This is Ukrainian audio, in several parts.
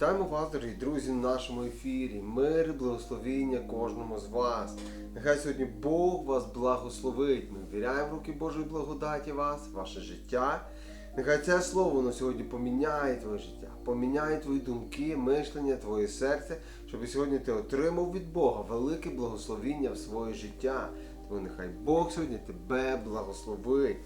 Вітаємо вас, дорогі друзі, в нашому ефірі. Мир і благословіння кожному з вас. Нехай сьогодні Бог вас благословить. Ми ввіряємо в руки Божої благодаті вас, ваше життя. Нехай це слово воно сьогодні поміняє твоє життя, поміняє твої думки, мишлення, твоє серце, щоб сьогодні ти отримав від Бога велике благословіння в своє життя. Тому нехай Бог сьогодні тебе благословить.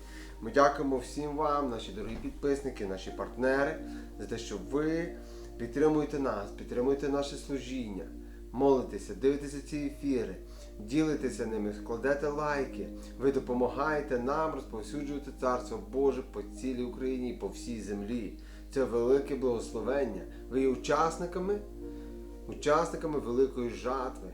Ми дякуємо всім вам, наші дорогі підписники, наші партнери, за те, що ви підтримуєте нас, підтримуєте наше служіння, молитеся, дивитеся ці ефіри, ділитеся ними, складете лайки. Ви допомагаєте нам розповсюджувати Царство Боже по цілій Україні і по всій землі. Це велике благословення. Ви є учасниками, учасниками великої жатви.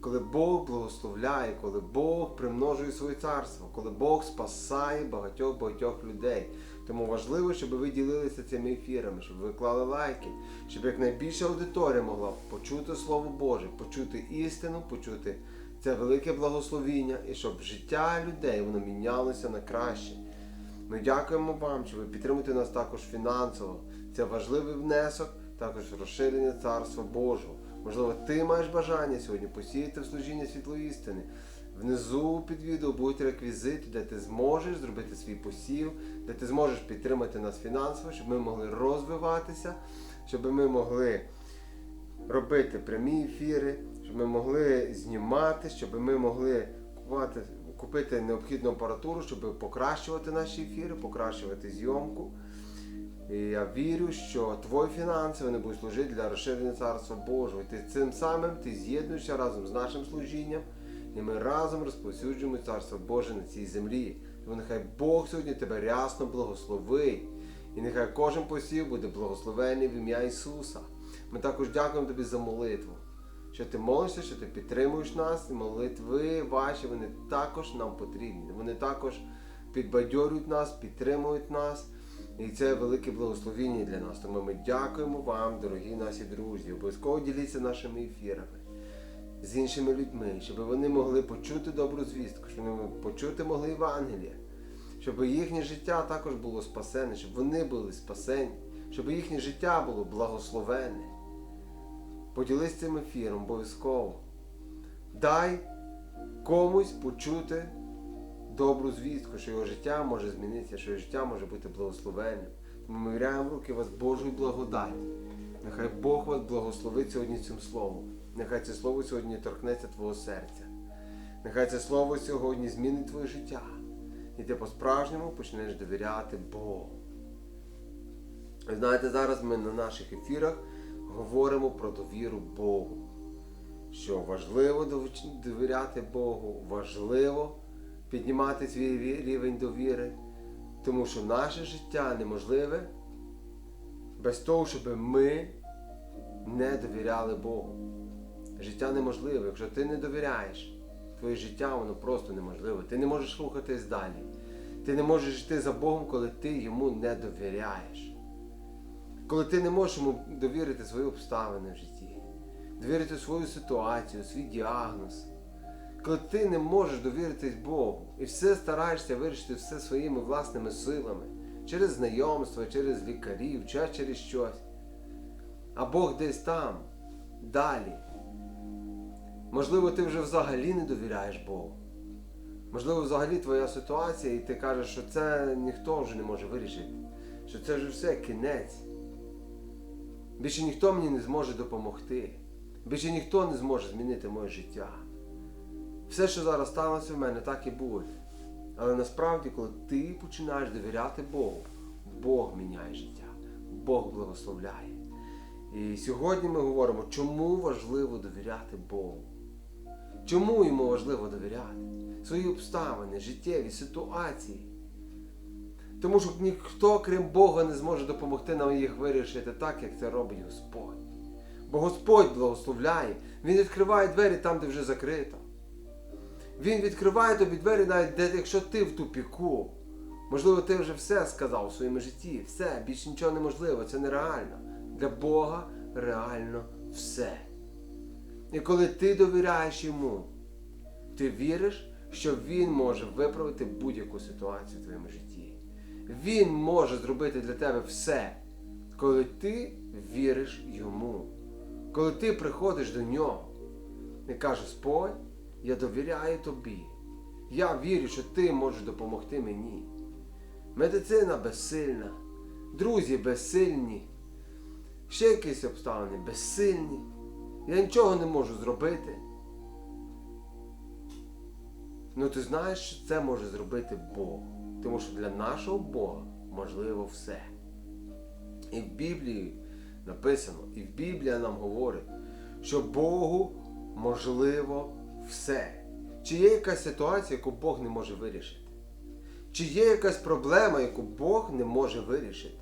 Коли Бог благословляє, коли Бог примножує своє царство, коли Бог спасає багатьох багатьох людей. Тому важливо, щоб ви ділилися цими ефірами, щоб ви клали лайки, щоб якнайбільша аудиторія могла почути Слово Боже, почути істину, почути це велике благословіння, і щоб життя людей воно мінялося на краще. Ми дякуємо вам, що ви підтримуєте нас також фінансово. Це важливий внесок, також розширення Царства Божого. Можливо, ти маєш бажання сьогодні посіяти в служіння світлої істини. Внизу під відео будуть реквізити, де ти зможеш зробити свій посів, де ти зможеш підтримати нас фінансово, щоб ми могли розвиватися, щоб ми могли робити прямі ефіри, щоб ми могли знімати, щоб ми могли купувати, купити необхідну апаратуру, щоб покращувати наші ефіри, покращувати зйомку. І я вірю, що твої фінанси вони будуть служити для розширення царства Божого. І ти цим самим ти з'єднуєшся разом з нашим служінням, і ми разом розповсюджуємо царство Боже на цій землі. Тому нехай Бог сьогодні тебе рясно благословить. І нехай кожен посів буде благословений в ім'я Ісуса. Ми також дякуємо тобі за молитву. Що ти молишся, що ти підтримуєш нас, і молитви ваші, вони також нам потрібні. Вони також підбадьорюють нас, підтримують нас. І це велике благословіння для нас. Тому ми дякуємо вам, дорогі наші друзі. Обов'язково діліться нашими ефірами з іншими людьми, щоб вони могли почути добру звістку, щоб вони почути могли Євангелія, щоб їхнє життя також було спасене, щоб вони були спасені, щоб їхнє життя було благословене. Поділись цим ефіром обов'язково. Дай комусь почути добру звістку, що його життя може змінитися, що його життя може бути благословенним. Тому ми віряємо в руки вас Божої благодаті. Нехай Бог вас благословить сьогодні цим словом. Нехай це слово сьогодні торкнеться твого серця. Нехай це слово сьогодні змінить твоє життя. І ти по-справжньому почнеш довіряти Богу. Знаєте, зараз ми на наших ефірах говоримо про довіру Богу. Що важливо довіряти Богу, важливо піднімати свій рівень довіри, тому що наше життя неможливе без того, щоб ми не довіряли Богу. Життя неможливе. Якщо ти не довіряєш, твоє життя воно просто неможливе. Ти не можеш рухатись далі. Ти не можеш йти за Богом, коли ти йому не довіряєш. Коли ти не можеш йому довірити свої обставини в житті, довірити свою ситуацію, свій діагноз. Коли ти не можеш довіритись Богу і все стараєшся вирішити все своїми власними силами, через знайомство, через лікарів, чи через щось. А Бог десь там, далі. Можливо, ти вже взагалі не довіряєш Богу. Можливо, взагалі твоя ситуація, і ти кажеш, що це ніхто вже не може вирішити, що це вже все кінець. Більше ніхто мені не зможе допомогти. Більше ніхто не зможе змінити моє життя. Все, що зараз сталося в мене, так і буде. Але насправді, коли ти починаєш довіряти Богу, Бог міняє життя, Бог благословляє. І сьогодні ми говоримо, чому важливо довіряти Богу. Чому йому важливо довіряти? Свої обставини, життєві ситуації. Тому що ніхто, крім Бога, не зможе допомогти нам їх вирішити так, як це робить Господь. Бо Господь благословляє, Він відкриває двері там, де вже закрито. Він відкриває тобі двері, навіть де, якщо ти в тупіку. Можливо, ти вже все сказав у своєму житті, все, більше нічого неможливо, це нереально. Для Бога реально все. І коли ти довіряєш йому, ти віриш, що Він може виправити будь-яку ситуацію в твоєму житті. Він може зробити для тебе все, коли ти віриш йому, коли ти приходиш до нього і кажеш, Господь, я довіряю тобі. Я вірю, що ти можеш допомогти мені. Медицина безсильна, друзі безсильні, ще якісь обставини безсильні. Я нічого не можу зробити. Ну ти знаєш, що це може зробити Бог. Тому що для нашого Бога можливо все. І в Біблії написано, і в Біблія нам говорить, що Богу можливо все. Чи є якась ситуація, яку Бог не може вирішити? Чи є якась проблема, яку Бог не може вирішити?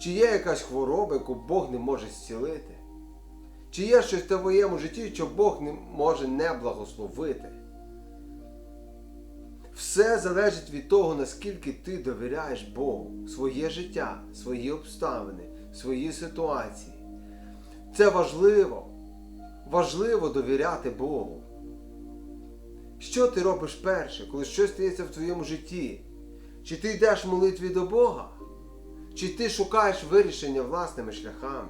Чи є якась хвороба, яку Бог не може зцілити? Чи є щось в твоєму житті, що Бог не може не благословити? Все залежить від того, наскільки ти довіряєш Богу, своє життя, свої обставини, свої ситуації. Це важливо. Важливо довіряти Богу. Що ти робиш перше, коли щось стається в твоєму житті? Чи ти йдеш в молитві до Бога? Чи ти шукаєш вирішення власними шляхами?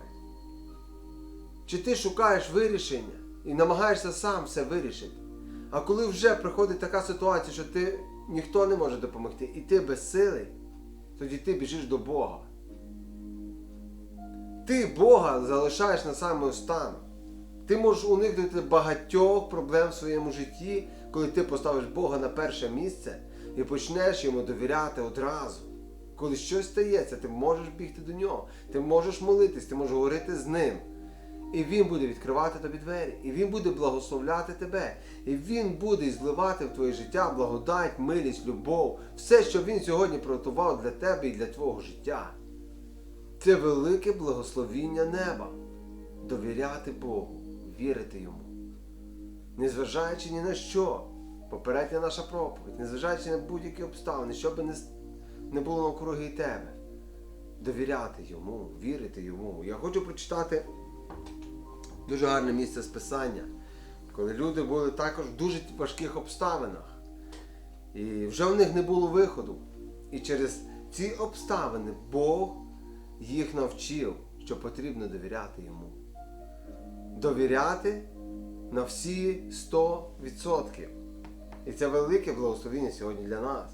Чи ти шукаєш вирішення і намагаєшся сам все вирішити? А коли вже приходить така ситуація, що ти ніхто не може допомогти, і ти безсилий, тоді ти біжиш до Бога. Ти Бога залишаєш на самий останок. Ти можеш уникнути багатьох проблем в своєму житті, коли ти поставиш Бога на перше місце і почнеш йому довіряти одразу. Коли щось стається, ти можеш бігти до нього, ти можеш молитись, ти можеш говорити з ним. І Він буде відкривати тобі двері, і Він буде благословляти тебе, і Він буде зливати в твоє життя благодать, милість, любов, все, що Він сьогодні приготував для тебе і для твого життя. Це велике благословіння неба. Довіряти Богу, вірити Йому. Незважаючи ні на що, попередня наша проповідь, незважаючи на будь-які обставини, що би не, не було навкруги тебе, довіряти Йому, вірити Йому. Я хочу прочитати дуже гарне місце з Писання, коли люди були також в дуже важких обставинах. І вже в них не було виходу. І через ці обставини Бог їх навчив, що потрібно довіряти йому. Довіряти на всі 100%. І це велике благословіння сьогодні для нас.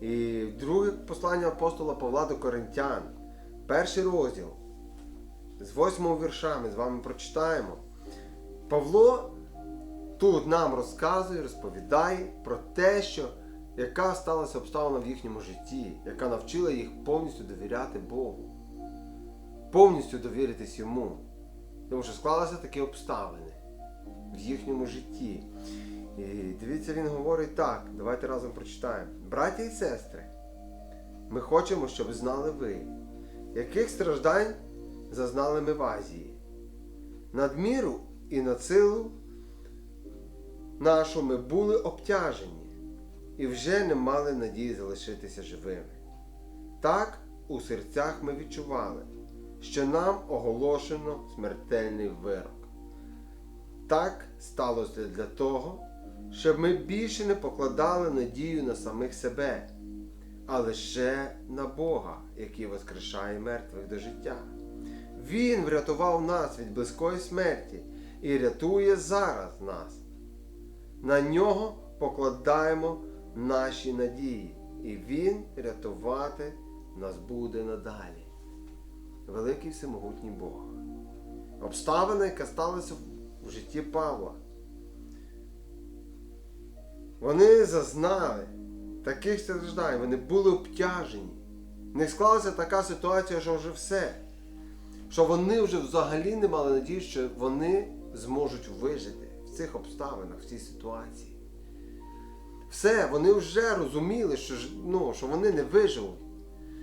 І друге послання апостола Павла до Коринтян, перший розділ, з восьмого вірша ми з вами прочитаємо. Павло тут нам розказує, розповідає про те, що яка сталася обставина в їхньому житті, яка навчила їх повністю довіряти Богу, повністю довіритись йому. Тому що склалися такі обставини в їхньому житті. І дивіться, він говорить так. Давайте разом прочитаємо. Браті і сестри, ми хочемо, щоб знали ви, яких страждань зазнали ми в Азії. Надміру і на силу нашу ми були обтяжені і вже не мали надії залишитися живими. Так у серцях ми відчували, що нам оголошено смертельний вирок. Так сталося для того, щоб ми більше не покладали надію на самих себе, а лише на Бога, який воскрешає мертвих до життя. Він врятував нас від близької смерті і рятує зараз нас. На нього покладаємо наші надії, і Він рятувати нас буде надалі. Великий всемогутній Бог. Обставина, яка сталася в житті Павла. Вони зазнали таких страждань, вони були обтяжені. В них склалася така ситуація, що вже все. Що вони вже взагалі не мали надії, що вони зможуть вижити в цих обставинах, в цій ситуації. Все, вони вже розуміли, що, ну, що вони не виживуть,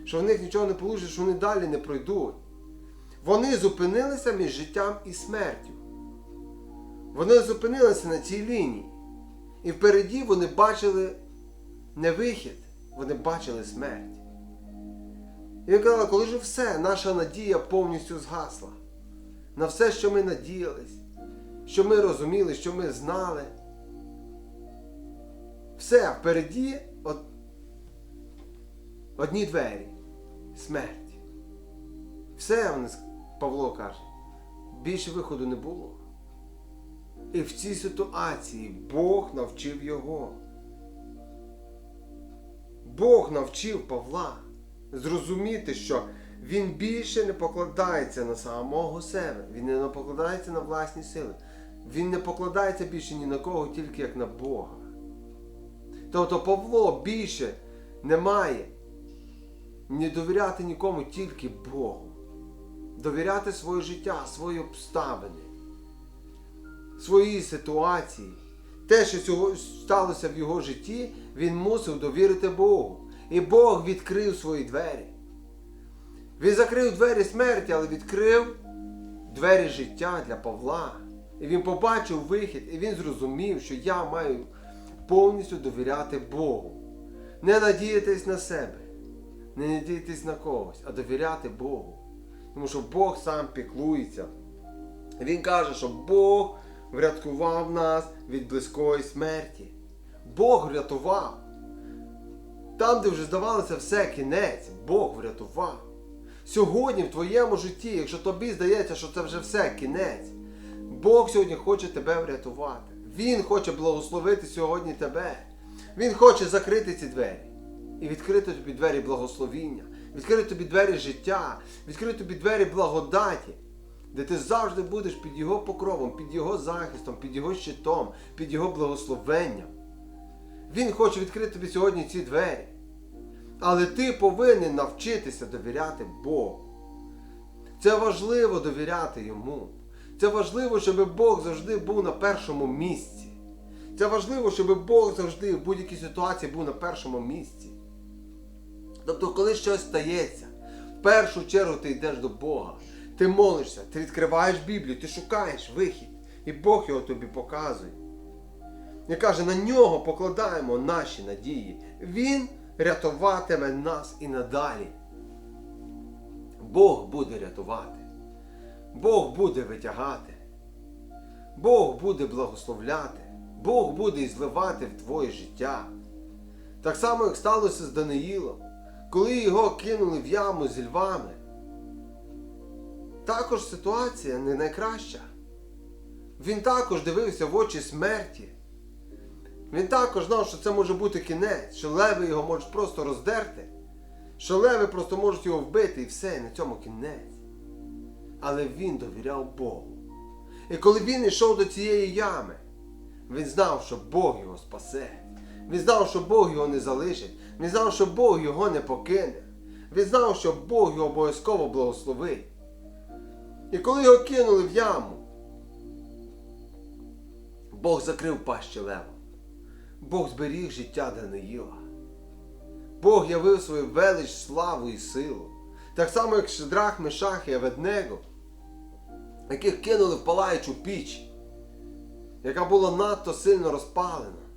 що в них нічого не вийде, що вони далі не пройдуть. Вони зупинилися між життям і смертю. Вони зупинилися на цій лінії. І впереді вони бачили не вихід, вони бачили смерть. І він казав, коли ж все, наша надія повністю згасла. На все, що ми надіялись, що ми розуміли, що ми знали. Все, впереді от... одні двері. Смерть. Все, Павло каже, більше виходу не було. І в цій ситуації Бог навчив його. Бог навчив Павла зрозуміти, що він більше не покладається на самого себе, він не покладається на власні сили. Він не покладається більше ні на кого, тільки як на Бога. Тобто Павло більше не має не довіряти нікому, тільки Богу. Довіряти своє життя, свої обставини, свої ситуації. Те, що сталося в його житті, він мусив довірити Богу. І Бог відкрив свої двері. Він закрив двері смерті, але відкрив двері життя для Павла. І він побачив вихід, і він зрозумів, що я маю повністю довіряти Богу. Не надіятись на себе, не надіятись на когось, а довіряти Богу. Тому що Бог сам піклується. Він каже, що Бог врятував нас від близької смерті. Бог врятував. Там, де вже здавалося все кінець, Бог врятував. Сьогодні в твоєму житті, якщо тобі здається, що це вже все кінець, Бог сьогодні хоче тебе врятувати. Він хоче благословити сьогодні тебе. Він хоче закрити ці двері і відкрити тобі двері благословіння, відкрити тобі двері життя, відкрити тобі двері благодаті, де ти завжди будеш під Його покровом, під Його захистом, під Його щитом, під Його благословенням. Він хоче відкрити тобі сьогодні ці двері. Але ти повинен навчитися довіряти Богу. Це важливо довіряти Йому. Це важливо, щоб Бог завжди був на першому місці. Це важливо, щоб Бог завжди в будь-якій ситуації був на першому місці. Тобто, коли щось стається, в першу чергу ти йдеш до Бога, ти молишся, ти відкриваєш Біблію, ти шукаєш вихід, і Бог його тобі показує. І каже, на нього покладаємо наші надії. Він рятуватиме нас і надалі. Бог буде рятувати. Бог буде витягати. Бог буде благословляти. Бог буде і зливати в твоє життя. Так само, як сталося з Даниїлом, коли його кинули в яму з львами. Також ситуація не найкраща. Він також дивився в очі смерті. Він також знав, що це може бути кінець, що леви його можуть просто роздерти, що леви просто можуть його вбити і все, і на цьому кінець. Але він довіряв Богу. І коли він йшов до цієї ями, він знав, що Бог його спасе. Він знав, що Бог його не залишить. Він знав, що Бог його не покине. Він знав, що Бог його обов'язково благословить. І коли його кинули в яму, Бог закрив пащі левом. Бог зберіг життя Даниїла. Бог явив свою велич, славу і силу. Так само, як Шедрах, Мешах і Аведнего, яких кинули в палаючу піч, яка була надто сильно розпалена.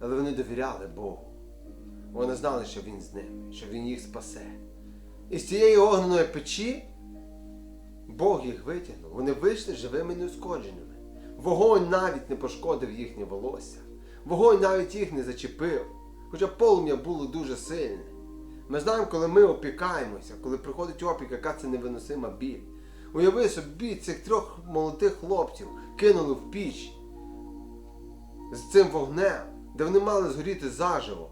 Але вони довіряли Богу. Вони знали, що Він з ними, що Він їх спасе. І з цієї огненої печі Бог їх витягнув. Вони вийшли живими і. Вогонь навіть не пошкодив їхнє волосся. Вогонь навіть їх не зачепив. Хоча полум'я було дуже сильне. Ми знаємо, коли ми опікаємося, коли приходить опік, яка це невиносима біль. Уяви собі, цих трьох молодих хлопців кинули в піч з цим вогнем, де вони мали згоріти заживо.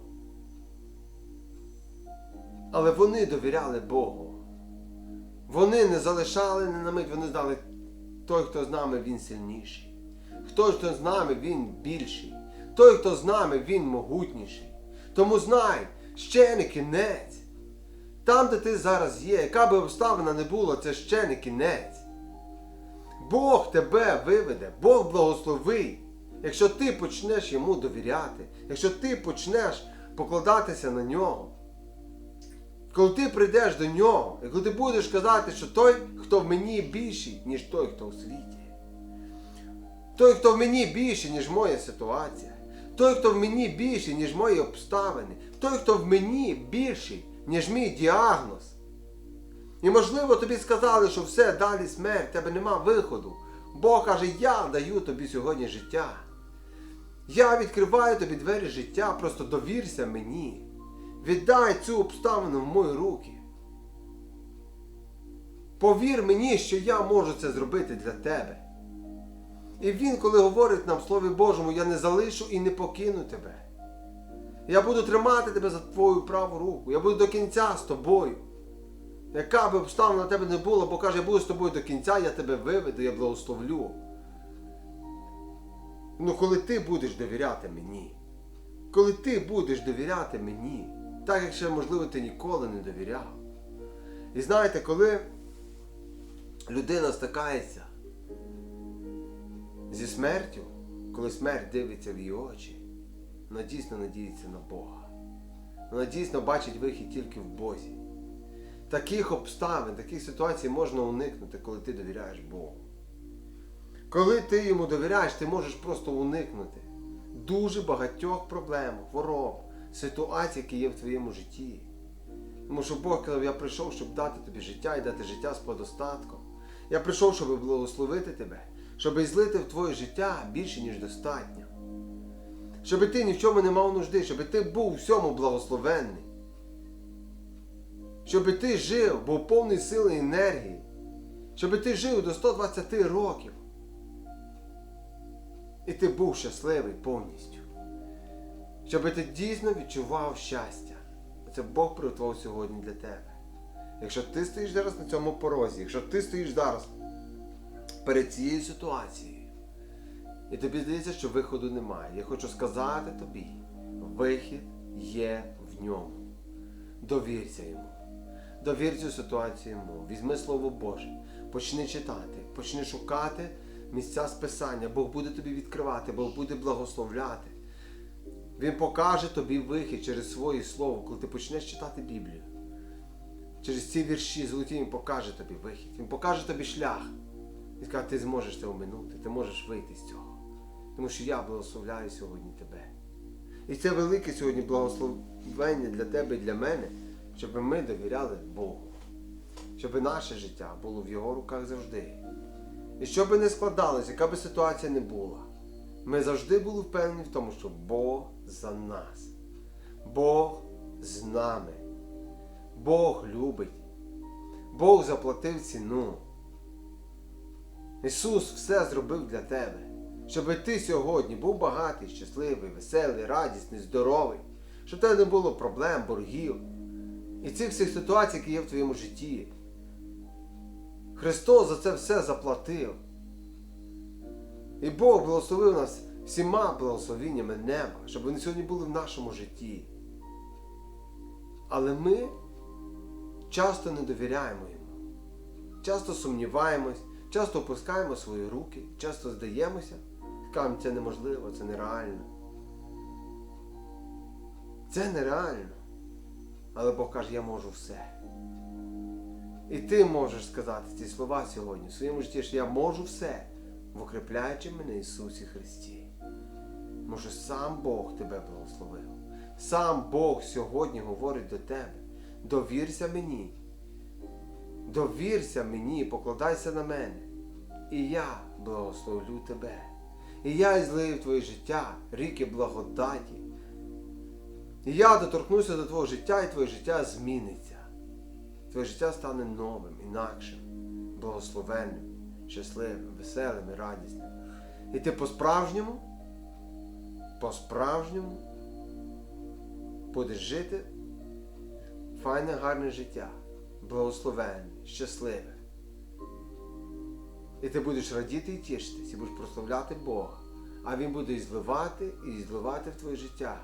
Але вони довіряли Богу. Вони не залишали не на мить, вони знали, той, хто з нами, він сильніший. Той, хто з нами, він більший. Той, хто з нами, він могутніший. Тому знай, ще не кінець. Там, де ти зараз є, яка би обставина не була, це ще не кінець. Бог тебе виведе, Бог благословить, якщо ти почнеш йому довіряти, якщо ти почнеш покладатися на нього. Коли ти прийдеш до нього, і коли ти будеш казати, що той, хто в мені більший, ніж той, хто у світі. Той, хто в мені більший, ніж моя ситуація. Той, хто в мені більший, ніж мої обставини. Той, хто в мені більший, ніж мій діагноз. І можливо тобі сказали, що все, далі смерть, в тебе нема виходу. Бог каже, я даю тобі сьогодні життя. Я відкриваю тобі двері життя, просто довірся мені. Віддай цю обставину в мої руки. Повір мені, що я можу це зробити для тебе. І він, коли говорить нам в Слові Божому, я не залишу і не покину тебе. Я буду тримати тебе за твою праву руку. Я буду до кінця з тобою. Яка би обставина на тебе не була, бо каже, я буду з тобою до кінця, я тебе виведу, я благословлю. Ну, коли ти будеш довіряти мені, коли ти будеш довіряти мені, так як ще, можливо, ти ніколи не довіряв. І знаєте, коли людина стикається зі смертю, коли смерть дивиться в її очі, вона дійсно надіється на Бога. Вона дійсно бачить вихід тільки в Бозі. Таких обставин, таких ситуацій можна уникнути, коли ти довіряєш Богу. Коли ти йому довіряєш, ти можеш просто уникнути дуже багатьох проблем, хвороб, ситуацій, які є в твоєму житті. Тому що Бог казав, я прийшов, щоб дати тобі життя і дати життя з подостатком. Я прийшов, щоб благословити тебе, щоб злити в твоє життя більше, ніж достатньо. Щоб ти ні в чому не мав нужди, щоб ти був всьому благословенний. Щоб ти жив, був повний сили і енергії. Щоб ти жив до 120 років. І ти був щасливий повністю. Щоб ти дійсно відчував щастя. Це Бог приготував сьогодні для тебе. Якщо ти стоїш зараз на цьому порозі, якщо ти стоїш зараз перед цією ситуацією, і тобі здається, що виходу немає, я хочу сказати тобі, вихід є в ньому. Довірся йому. Довір цю ситуацію йому. Візьми Слово Боже, почни читати, почни шукати місця списання. Бог буде тобі відкривати, Бог буде благословляти. Він покаже тобі вихід через своє слово, коли ти почнеш читати Біблію. Через ці вірші золоті він покаже тобі вихід. Він покаже тобі шлях. Він скаже, ти зможеш це оминути, ти можеш вийти з цього. Тому що я благословляю сьогодні тебе. І це велике сьогодні благословення для тебе і для мене, щоб ми довіряли Богу. Щоб наше життя було в Його руках завжди. І що би не складалось, яка би ситуація не була, ми завжди були впевнені в тому, що Бог за нас. Бог з нами. Бог любить. Бог заплатив ціну. Ісус все зробив для тебе, щоб ти сьогодні був багатий, щасливий, веселий, радісний, здоровий, щоб тебе не було проблем, боргів і цих всіх ситуацій, які є в твоєму житті. Христос за це все заплатив. І Бог благословив нас всіма благословіннями неба, щоб вони сьогодні були в нашому житті. Але ми часто не довіряємо йому, часто сумніваємось, часто опускаємо свої руки, часто здаємося, кажемо, це неможливо, це нереально. Це нереально. Але Бог каже, я можу все. І ти можеш сказати ці слова сьогодні в своєму житті, що я можу все, укріпляючи мене Ісусі Христі. Може, сам Бог тебе благословив. Сам Бог сьогодні говорить до тебе. Довірся мені. Довірся мені, покладайся на мене. І я благословлю тебе. І я злию в твоє життя ріки благодаті. І я доторкнуся до твого життя, і твоє життя зміниться. Твоє життя стане новим, інакшим, благословенним, щасливим, веселим і радісним. І ти по-справжньому, по-справжньому будеш жити файне, гарне життя, благословенне, щасливе. І ти будеш радіти і тішитись, і будеш прославляти Бога. А Він буде і зливати, і зливати в твоє життя,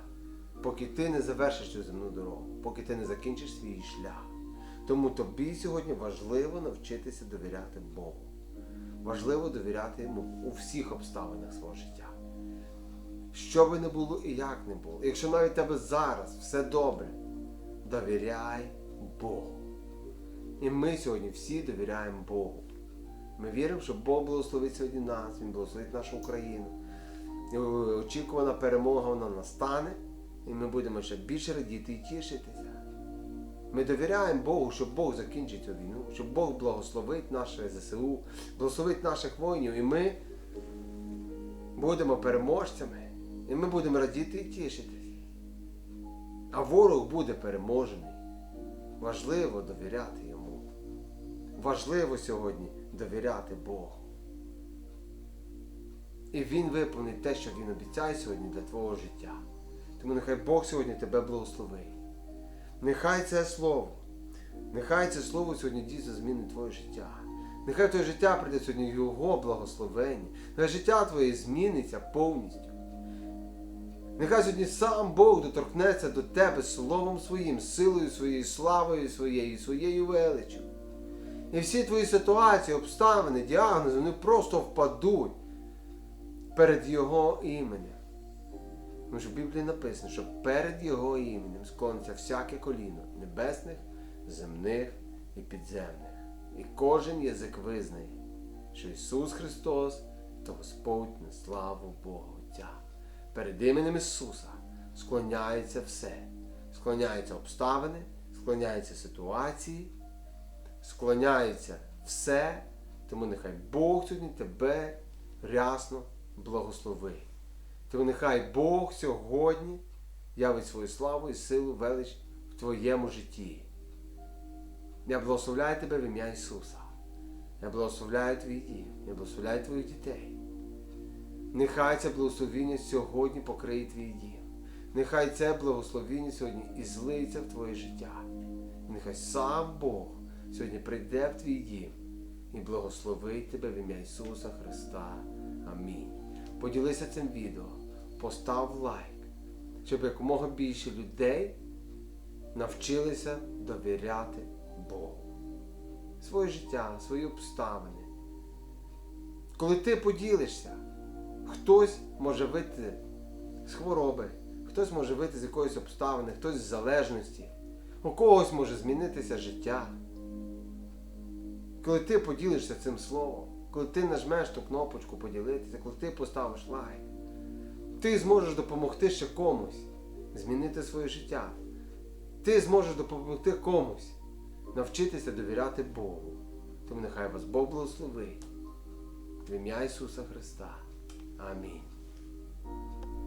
поки ти не завершиш цю земну дорогу, поки ти не закінчиш свій шлях. Тому тобі сьогодні важливо навчитися довіряти Богу. Важливо довіряти йому у всіх обставинах свого життя. Що би не було і як не було. Якщо навіть тебе зараз все добре, довіряй Богу. І ми сьогодні всі довіряємо Богу. Ми віримо, що Бог благословить сьогодні нас, Він благословить нашу Україну. І очікувана перемога вона настане, і ми будемо ще більше радіти і тішитися. Ми довіряємо Богу, що Бог закінчить цю війну, що Бог благословить наше ЗСУ, благословить наших воїнів, і ми будемо переможцями, і ми будемо радіти і тішитись. А ворог буде переможений. Важливо довіряти йому. важливо сьогодні довіряти Богу. І Він виповнить те, що Він обіцяє сьогодні для твого життя. Тому нехай Бог сьогодні тебе благословить. Нехай це слово, нехай це слово сьогодні дійсно змінить твоє життя. Нехай твоє життя прийде сьогодні Його благословення. Нехай життя твоє зміниться повністю. Нехай сьогодні сам Бог доторкнеться до тебе словом своїм, силою своєю, славою своєю, своєю величчю. І всі твої ситуації, обставини, діагнози, вони просто впадуть перед Його іменем. Тому що в Біблії написано, що перед Його іменем склониться всяке коліно небесних, земних і підземних. І кожен язик визнає, що Ісус Христос то Господь на славу Отця. Перед іменем Ісуса склоняється все. Склоняються обставини, склоняються ситуації, склоняється все. Тому нехай Бог сьогодні тебе рясно благословить. Тому нехай Бог сьогодні явить свою славу і силу велич в твоєму житті. Я благословляю тебе в ім'я Ісуса. Я благословляю твій дім, я благословляю твоїх дітей. Нехай це благословіння сьогодні покриє твій дім. Нехай це благословіння сьогодні і злиться в твоє життя. Нехай сам Бог сьогодні прийде в твій дім і благословить тебе в ім'я Ісуса Христа. Амінь. Поділися цим відео, постав лайк, щоб якомога більше людей навчилися довіряти Богу. Своє життя, свої обставини. Коли ти поділишся, хтось може вийти з хвороби, хтось може вийти з якоїсь обставини, хтось з залежності, у когось може змінитися життя. Коли ти поділишся цим словом, коли ти нажмеш ту кнопочку поділитися, коли ти поставиш лайк, ти зможеш допомогти ще комусь змінити своє життя. Ти зможеш допомогти комусь навчитися довіряти Богу. Тому нехай вас Бог благословить. В ім'я Ісуса Христа. Амінь.